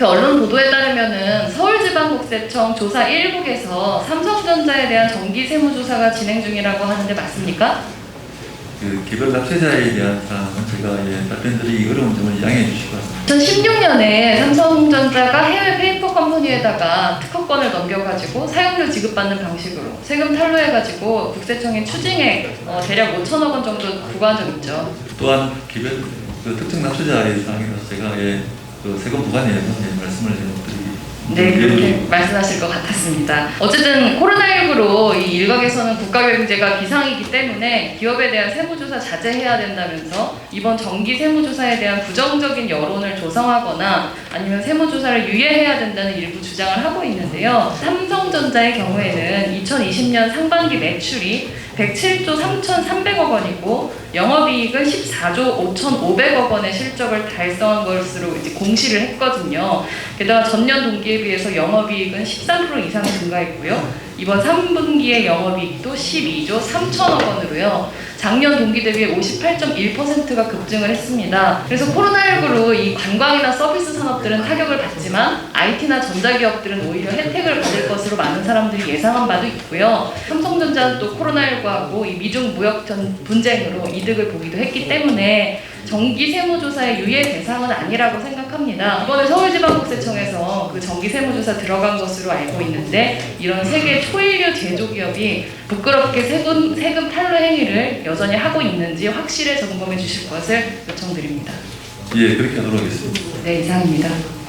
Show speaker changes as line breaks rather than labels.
그 언론 보도에 따르면은 서울지방국세청 조사 1국에서 삼성전자에 대한 정기 세무조사가 진행 중이라고 하는데 맞습니까?
그 개별 납세자에 대한 사항은 제가 예, 답변드리기 어려운 점을 주시기 바랍니다.
2016년에 삼성전자가 해외 페이퍼 컴퍼니에다가 특허권을 넘겨가지고 사용료 지급받는 방식으로 세금 탈루해가지고 국세청에 추징액 어, 대략 5천억 원 정도 부과한 적 있죠.
또한 개별 그 특정 납세자의 사항이라서 제가 예, 그 세금 부과 내용은 예, 말씀을 드리기
네, 그렇게 말씀하실 것 같았습니다. 어쨌든 코로나19로 이 일각에서는 국가 경제가 비상이기 때문에 기업에 대한 세무조사 자제해야 된다면서 이번 정기 세무조사에 대한 부정적인 여론을 조성하거나 아니면 세무조사를 유예해야 된다는 일부 주장을 하고 있는데요. 삼성전자의 경우에는 2020년 상반기 매출이 107조 3,300억 원이고 영업이익은 14조 5,500억 원의 실적을 달성한 것으로 이제 공시를 했거든요. 게다가 전년 동기에 비해서 영업이익은 13% 이상 증가했고요. 이번 3분기의 영업이익도 12조 3천억 원으로요. 작년 동기 대비 58.1%가 급증을 했습니다. 그래서 코로나19로 이 관광이나 서비스 산업들은 타격을 받지만 IT나 전자기업들은 오히려 혜택을 받을 것으로 많은 사람들이 예상한 바도 있고요. 삼성전자는 또 코로나19하고 이 미중 무역 전 분쟁으로 이득을 보기도 했기 때문에 정기 세무조사의 유예 대상은 아니라고 생각 합니다. 이번에 서울지방국세청에서 그 정기 세무조사 들어간 것으로 알고 있는데 이런 세계 초일류 제조기업이 부끄럽게 세금, 세금 탈루 행위를 여전히 하고 있는지 확실히 점검해 주실 것을 요청드립니다.
예 그렇게 하도록 하겠습니다.
네, 이상입니다.